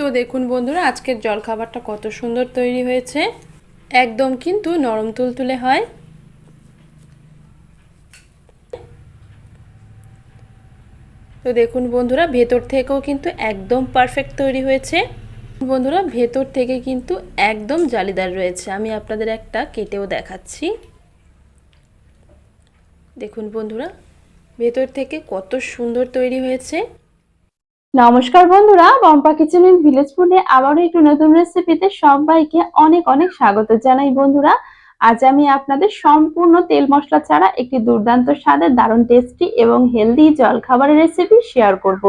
তো দেখুন বন্ধুরা, আজকের জলখাবারটা কত সুন্দর তৈরি হয়েছে। একদম কিন্তু নরম তুলতুলে হয়। তো দেখুন বন্ধুরা, ভেতর থেকেও কিন্তু একদম পারফেক্ট তৈরি হয়েছে। বন্ধুরা, ভেতর থেকে কিন্তু একদম জালিদার রয়েছে। আমি আপনাদের একটা কেটেও দেখাচ্ছি। দেখুন বন্ধুরা, ভেতর থেকে কত সুন্দর তৈরি হয়েছে। নমস্কার বন্ধুরা বম্পা কিচেন ইন ভিলেজ ফুডে আবারও একটু নতুন রেসিপিতে সবাইকে অনেক অনেক স্বাগত জানাই বন্ধুরা। আজ আমি আপনাদের সম্পূর্ণ তেল মশলা ছাড়া একটি দুর্দান্ত স্বাদের দারুণ টেস্টি এবং হেলদি জলখাবারের রেসিপি শেয়ার করব,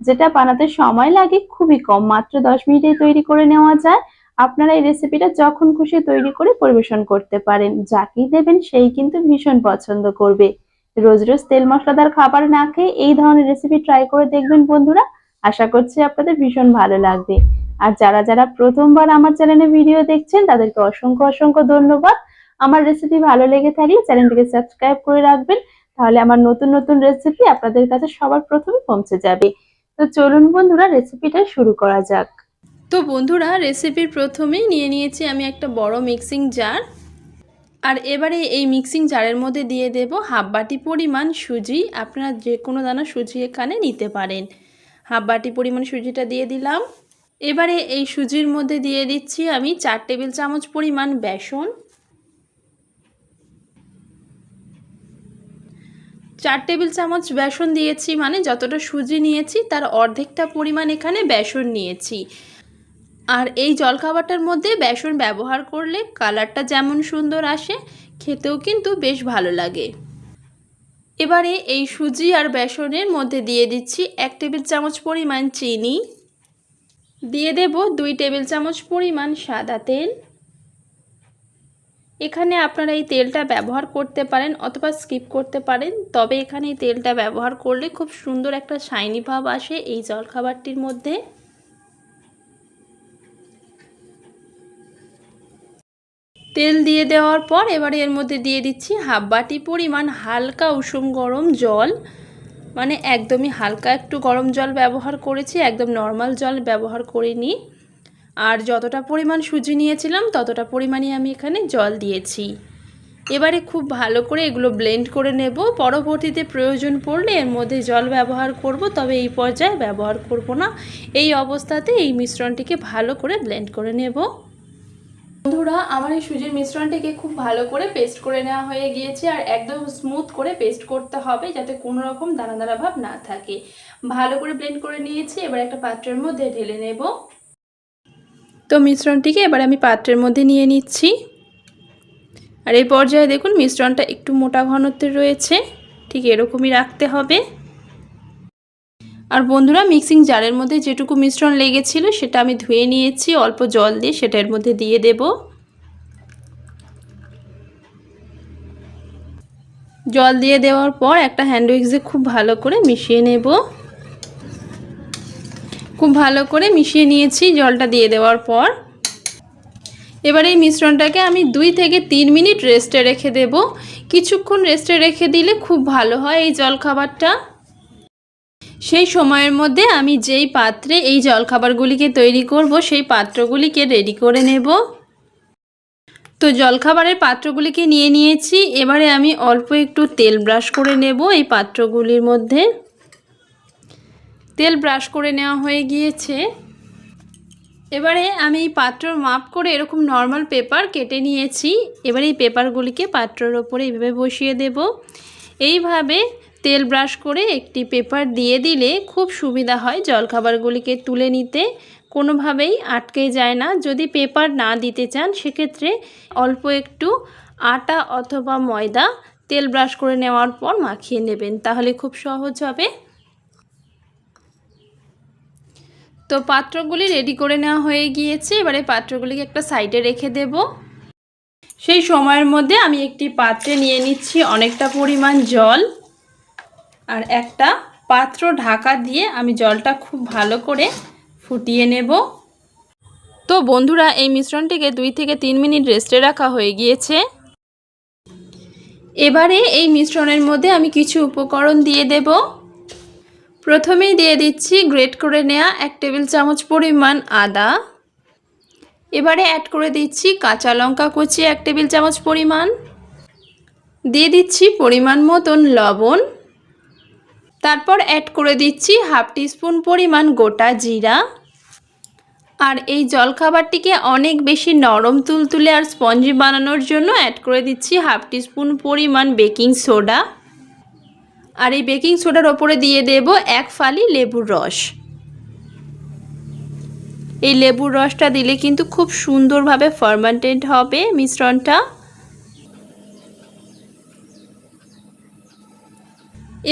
যেটা বানাতে সময় লাগে খুবই কম, মাত্র দশ মিনিটে তৈরি করে নেওয়া যায়। আপনারা এই রেসিপিটা যখন খুশি তৈরি করে পরিবেশন করতে পারেন যাকেই দেবেন সেই কিন্তু ভীষণ পছন্দ করবে। রোজ রোজ তেল মশলাদার খাবার না খেয়ে এই ধরনের রেসিপি ট্রাই করে দেখবেন বন্ধুরা। আশা করছি আপনাদের ভীষণ ভালো লাগবে। আর যারা যারা প্রথমবার আমার চ্যানেলে ভিডিও দেখছেন, তাদেরকে অসংখ্য অসংখ্য ধন্যবাদ। আমার রেসিপি ভালো লেগে থাকলে চ্যানেলটিকে সাবস্ক্রাইব করে রাখবেন, তাহলে আমার নতুন নতুন রেসিপি আপনাদের কাছে সবার প্রথমে পৌঁছে যাবে। তো চলুন বন্ধুরা রেসিপিটা শুরু করা যাক। তো বন্ধুরা রেসিপির প্রথমেই নিয়ে নিয়েছি আমি একটা বড় মিক্সিং জার আর এবারে এই মিক্সিং জারের মধ্যে দিয়ে দেব হাফ বাটি পরিমাণ সুজি। আপনারা যে কোনো দানা সুজি এখানে নিতে পারেন। হাফ বাটি পরিমাণ সুজিটা দিয়ে দিলাম। এবারে এই সুজির মধ্যে দিয়ে দিচ্ছি আমি চার টেবিল চামচ পরিমাণ বেসন। চার টেবিল চামচ বেসন দিয়েছি মানে যতটা সুজি নিয়েছি তার অর্ধেকটা পরিমাণ এখানে বেসন নিয়েছি। আর এই জলখাবারটার মধ্যে বেসন ব্যবহার করলে কালারটা যেমন সুন্দর আসে, খেতেও কিন্তু বেশ ভালো লাগে। এবারে এই সুজি আর বেসনের মধ্যে দিয়ে দিচ্ছি এক টেবিল চামচ পরিমাণ চিনি। দিয়ে দেব দুই টেবিল চামচ পরিমাণ সাদা তেল। এখানে আপনারা এই তেলটা ব্যবহার করতে পারেন অথবা স্কিপ করতে পারেন, তবে এখানে এই তেলটা ব্যবহার করলে খুব সুন্দর একটা শাইনি ভাব আসে এই জলখাবারটির মধ্যে। তেল দিয়ে দেওয়ার পর এবারে এর মধ্যে দিয়ে দিচ্ছি হাফ বাটি পরিমাণ হালকা উষুম গরম জল। মানে একদমই হালকা একটু গরম জল ব্যবহার করেছি, একদম নর্মাল জল ব্যবহার করিনি। আর যতটা পরিমাণ সুজি নিয়েছিলাম, ততটা পরিমাণই আমি এখানে জল দিয়েছি। এবারে খুব ভালো করে এগুলো ব্লেন্ড করে নেব। পরবর্তীতে প্রয়োজন পড়লে এর মধ্যে জল ব্যবহার করব, তবে এই পর্যায়ে ব্যবহার করব না। এই অবস্থাতে এই মিশ্রণটিকে ভালো করে ব্লেন্ড করে নেব। বন্ধুরা, আমার এই সুজির মিশ্রণটিকে খুব ভালো করে পেস্ট করে নেওয়া হয়ে গিয়েছে আর একদম স্মুথ করে পেস্ট করতে হবে যাতে কোনো রকম দানা দানা ভাব না থাকে। ভালো করে ব্লেন্ড করে নিয়েছি, এবার একটা পাত্রের মধ্যে ঢেলে নেব। তো মিশ্রণটিকে এবার আমি পাত্রের মধ্যে নিয়ে নিচ্ছি। আর এই পর্যায়ে দেখুন, মিশ্রণটা একটু মোটা ঘনত্বের রয়েছে, ঠিক এরকমই রাখতে হবে। আর বন্ধুরা মিক্সিং জারের মধ্যে যেটুকু মিশ্রণ লেগেছিল সেটা আমি ধুয়ে নিয়েছি। অল্প জল দিয়ে সেটার মধ্যে দিয়ে দেব। জল দিয়ে দেওয়ার পর একটা হ্যান্ড উইক্সে খুব ভালো করে মিশিয়ে নেব। খুব ভালো করে মিশিয়ে নিয়েছি জলটা দিয়ে দেওয়ার পর। এবার এই মিশ্রণটাকে আমি দুই থেকে তিন মিনিট রেস্টে রেখে দেব। কিছুক্ষণ রেস্টে রেখে দিলে খুব ভালো হয় এই জলখাবারটা। সেই সময়ের মধ্যে আমি যেই পাত্রে এই জলখাবারগুলিকে তৈরি করব, সেই পাত্রগুলিকে রেডি করে নেব। তো জলখাবারের পাত্রগুলিকে নিয়ে নিয়েছি। এবারে আমি অল্প একটু তেল ব্রাশ করে নেব এই পাত্রগুলির মধ্যে। তেল ব্রাশ করে নেওয়া হয়ে গিয়েছে। এবারে আমি এই পাত্রর মাপ করে এরকম নর্মাল পেপার কেটে নিয়েছি। এবারে এই পেপারগুলিকে পাত্রের ওপরে এইভাবে বসিয়ে দেব। এইভাবে তেল ব্রাশ করে একটি পেপার দিয়ে দিলে খুব সুবিধা হয় জলখাবারগুলিকে তুলে নিতে। কোনোভাবেই আটকে যায় না। যদি পেপার না দিতে চান, সেক্ষেত্রে অল্প একটু আটা অথবা ময়দা তেল ব্রাশ করে নেওয়ার পর মাখিয়ে নেবেন। তাহলে খুব সহজ হবে। তো পাত্রগুলি রেডি করে নেওয়া হয়ে গিয়েছে। এবারে পাত্রগুলিকে একটা সাইডে রেখে দেব। সেই সময়ের মধ্যে আমি একটি পাত্রে নিয়ে নিচ্ছি অনেকটা পরিমাণ জল। আর একটা পাত্র ঢাকা দিয়ে আমি জলটা খুব ভালো করে ফুটিয়ে নেব। তো বন্ধুরা, এই মিশ্রণটিকে দুই থেকে তিন মিনিট রেস্টে রাখা হয়ে গিয়েছে। এবারে এই মিশ্রণের মধ্যে আমি কিছু উপকরণ দিয়ে দেব। প্রথমেই দিয়ে দিচ্ছি গ্রেট করে নেওয়া এক টেবিল চামচ পরিমাণ আদা। এবারে অ্যাড করে দিচ্ছি কাঁচা লঙ্কা কুচি এক টেবিল চামচ পরিমাণ। দিয়ে দিচ্ছি পরিমাণ মতন লবণ। তারপর অ্যাড করে দিচ্ছি হাফ টিস্পুন পরিমাণ গোটা জিরা। আর এই জলখাবারটিকে অনেক বেশি নরম তুলতুলে আর স্পঞ্জি বানানোর জন্য অ্যাড করে দিচ্ছি হাফ টিস্পুন পরিমাণ বেকিং সোডা আর এই বেকিং সোডার ওপরে দিয়ে দেব এক ফালি লেবুর রস। এই লেবুর রসটা দিলে কিন্তু খুব সুন্দরভাবে ফার্মেন্টেড হবে মিশ্রণটা।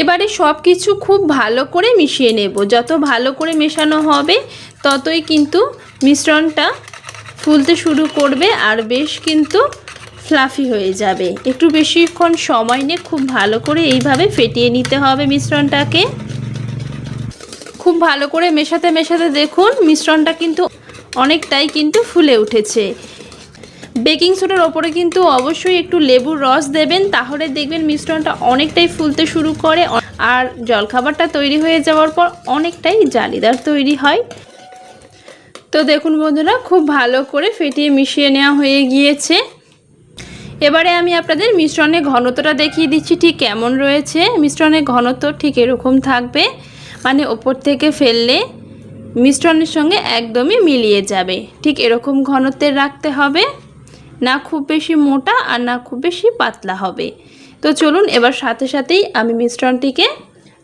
এবারে সব কিছু খুব ভালো করে মিশিয়ে নেব। যত ভালো করে মেশানো হবে, ততই কিন্তু মিশ্রণটা ফুলতে শুরু করবে আর বেশ কিন্তু ফ্লাফি হয়ে যাবে। একটু বেশিক্ষণ সময় নিয়ে খুব ভালো করে এইভাবে ফেটিয়ে নিতে হবে মিশ্রণটাকে। খুব ভালো করে মেশাতে মেশাতে দেখুন মিশ্রণটা কিন্তু অনেকটাই কিন্তু ফুলে উঠেছে। বেকিং সোডার ওপরে কিন্তু অবশ্যই একটু লেবুর রস দেবেন, তাহলে দেখবেন মিশ্রণটা অনেকটাই ফুলতে শুরু করে। আর জলখাবারটা তৈরি হয়ে যাওয়ার পর অনেকটাই জালিদার তৈরি হয়। তো দেখুন বন্ধুরা, খুব ভালো করে ফেটিয়ে মিশিয়ে নেওয়া হয়ে গিয়েছে। এবারে আমি আপনাদের মিশ্রণের ঘনত্বটা দেখিয়ে দিচ্ছি, ঠিক কেমন রয়েছে। মিশ্রণের ঘনত্ব ঠিক এরকম থাকবে মানে ওপর থেকে ফেললে মিশ্রণের সঙ্গে একদমই মিলিয়ে যাবে। ঠিক এরকম ঘনত্বের রাখতে হবে। না খুব বেশি মোটা আর না খুব বেশি পাতলা হবে। তো চলুন এবার সাথে সাথেই আমি মিশ্রণটিকে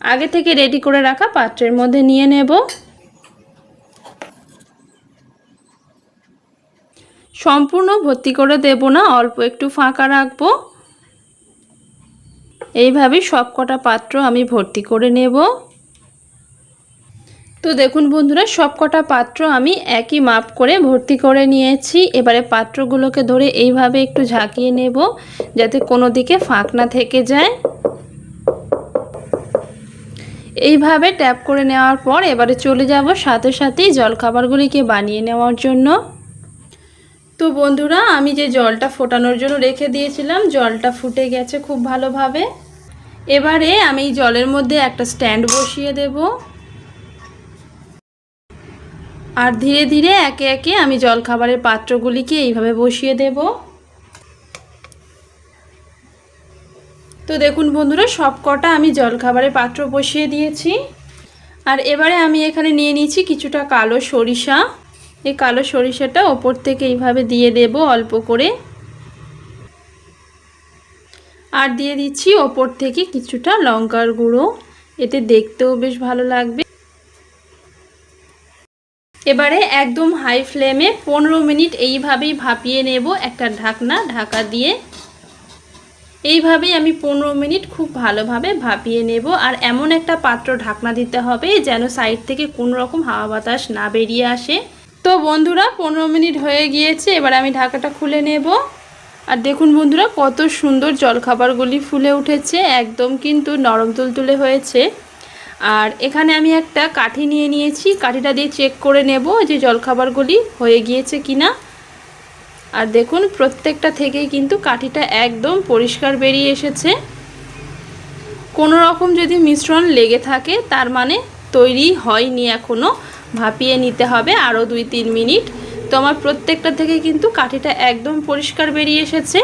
আগে থেকে রেডি করে রাখা পাত্রের মধ্যে নিয়ে নেব। সম্পূর্ণ ভর্তি করে দেব না, অল্প একটু ফাঁকা রাখব। এইভাবে সব কটা পাত্র আমি ভর্তি করে নেব। তো দেখুন বন্ধুরা সব কটা পাত্র আমি একই মাপ করে ভর্তি করে নিয়েছি। এবারে পাত্রগুলোকে ধরে এইভাবে একটু ঝাঁকিয়ে নেব যাতে কোনো দিকে ফাঁক না থেকে যায়। এইভাবে ট্যাপ করে নেওয়ার পর এবারে চলে যাব সাথে সাথেই জলখাবারগুলিকে বানিয়ে নেওয়ার জন্য। তো বন্ধুরা, আমি যে জলটা ফোটানোর জন্য রেখে দিয়েছিলাম, জলটা ফুটে গেছে খুব ভালোভাবে। এবারে আমি জলের মধ্যে একটা স্ট্যান্ড বসিয়ে দেবো। আর ধীরে ধীরে একে একে আমি জলখাবারের পাত্রগুলিকে এইভাবে বসিয়ে দেব। তো দেখুন বন্ধুরা, সব কটা আমি জলখাবারের পাত্র বসিয়ে দিয়েছি। আর এবারে আমি এখানে নিয়ে নিয়েছি কিছুটা কালো সরিষা। এই কালো সরিষাটা ওপর থেকে এইভাবে দিয়ে দেব অল্প করে। আর দিয়ে দিচ্ছি ওপর থেকে কিছুটা লঙ্কার গুঁড়ো। এতে দেখতেও বেশ ভালো লাগবে। এবারে একদম হাই ফ্লেমে পনেরো মিনিট এইভাবেই ভাপিয়ে নেব একটা ঢাকনা, ঢাকা দিয়ে। এইভাবেই আমি পনেরো মিনিট খুব ভালোভাবে ভাপিয়ে নেব। আর এমন একটা পাত্র ঢাকনা দিতে হবে যেন সাইড থেকে কোনো রকম হাওয়া বাতাস না বেরিয়ে আসে। তো বন্ধুরা, পনেরো মিনিট হয়ে গিয়েছে, এবার আমি ঢাকাটা খুলে নেব। আর দেখুন বন্ধুরা, কত সুন্দর জলখাবারগুলি ফুলে উঠেছে, একদম কিন্তু নরম তুলতুলে হয়েছে। আর এখানে আমি একটা কাঠি নিয়ে নিয়েছি। কাঠিটা দিয়ে চেক করে নেব যে জলখাবারগুলি হয়ে গিয়েছে কিনা। আর দেখুন, প্রত্যেকটা থেকেই কিন্তু কাঠিটা একদম পরিষ্কার বেরিয়ে এসেছে। কোনো রকম যদি মিশ্রণ লেগে থাকে, তার মানে তৈরি হয়নি এখনও ভাপিয়ে নিতে হবে আরও দুই তিন মিনিট। তো আমার প্রত্যেকটা থেকে কিন্তু কাঠিটা একদম পরিষ্কার বেরিয়ে এসেছে।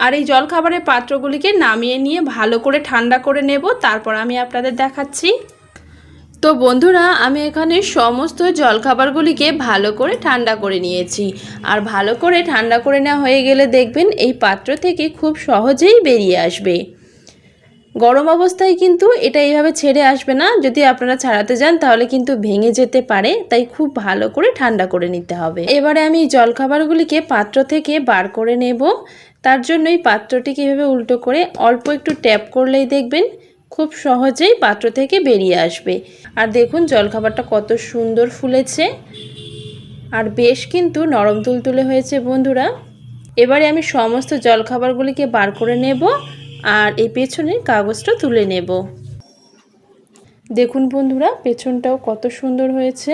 আর এই জলখাবারের পাত্রগুলিকে নামিয়ে নিয়ে ভালো করে ঠান্ডা করে নেব, তারপর আমি আপনাদের দেখাচ্ছি। তো বন্ধুরা, আমি এখানে সমস্ত জলখাবারগুলিকে ভালো করে ঠান্ডা করে নিয়েছি। আর ভালো করে ঠান্ডা করে নেওয়া হয়ে গেলে দেখবেন এই পাত্র থেকে খুব সহজেই বেরিয়ে আসবে। গরম অবস্থায় কিন্তু এটা এইভাবে ছেড়ে আসবে না। যদি আপনারা ছাড়াতে যান, তাহলে কিন্তু ভেঙে যেতে পারে। তাই খুব ভালো করে ঠান্ডা করে নিতে হবে। এবারে আমি জলখাবারগুলিকে পাত্র থেকে বার করে নেব। তার জন্য এই পাত্রটিকে এভাবে উল্টো করে অল্প একটু ট্যাপ করলেই দেখবেন খুব সহজেই পাত্র থেকে বেরিয়ে আসবে। আর দেখুন জলখাবারটা কত সুন্দর ফুলেছে। আর বেশ কিন্তু নরম তুলতুলে হয়েছে বন্ধুরা। এবারে আমি সমস্ত জলখাবারগুলিকে বার করে নেব আর এই পেছনের কাগজটা তুলে নেব। দেখুন বন্ধুরা, পেছনটাও কত সুন্দর হয়েছে।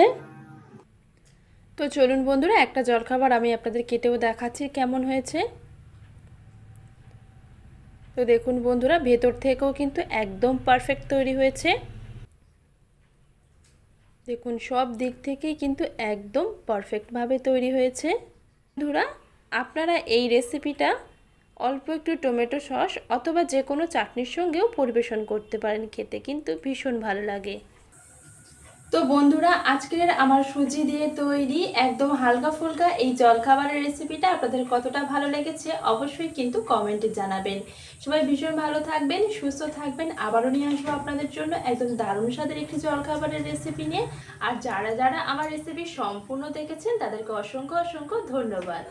তো চলুন বন্ধুরা, একটা জলখাবার আমি আপনাদের কেটেও দেখাচ্ছি কেমন হয়েছে। তো দেখুন বন্ধুরা, ভেতর থেকেও কিন্তু একদম পারফেক্ট তৈরি হয়েছে। দেখুন, সব দিক থেকেই কিন্তু একদম পারফেক্টভাবে তৈরি হয়েছে। বন্ধুরা, আপনারা এই রেসিপিটা অল্প একটু টমেটো সস অথবা যে কোনো চাটনির সঙ্গেও পরিবেশন করতে পারেন খেতে, কিন্তু ভীষণ ভালো লাগে। তো বন্ধুরা, আজকের আমার সুজি দিয়ে তৈরি একদম হালকা ফুলকা এই জলখাবারের রেসিপিটা আপনাদের কতটা ভালো লেগেছে অবশ্যই কিন্তু কমেন্টে জানাবেন। সবাই ভীষণ ভালো থাকবেন, সুস্থ থাকবেন, আবারও নিয়ে আসব আপনাদের জন্য একদম দারুণ স্বাদের একটি জলখাবারের রেসিপি নিয়ে। আর যারা যারা আমার রেসিপি সম্পূর্ণ দেখেছেন, তাদেরকে অসংখ্য অসংখ্য ধন্যবাদ।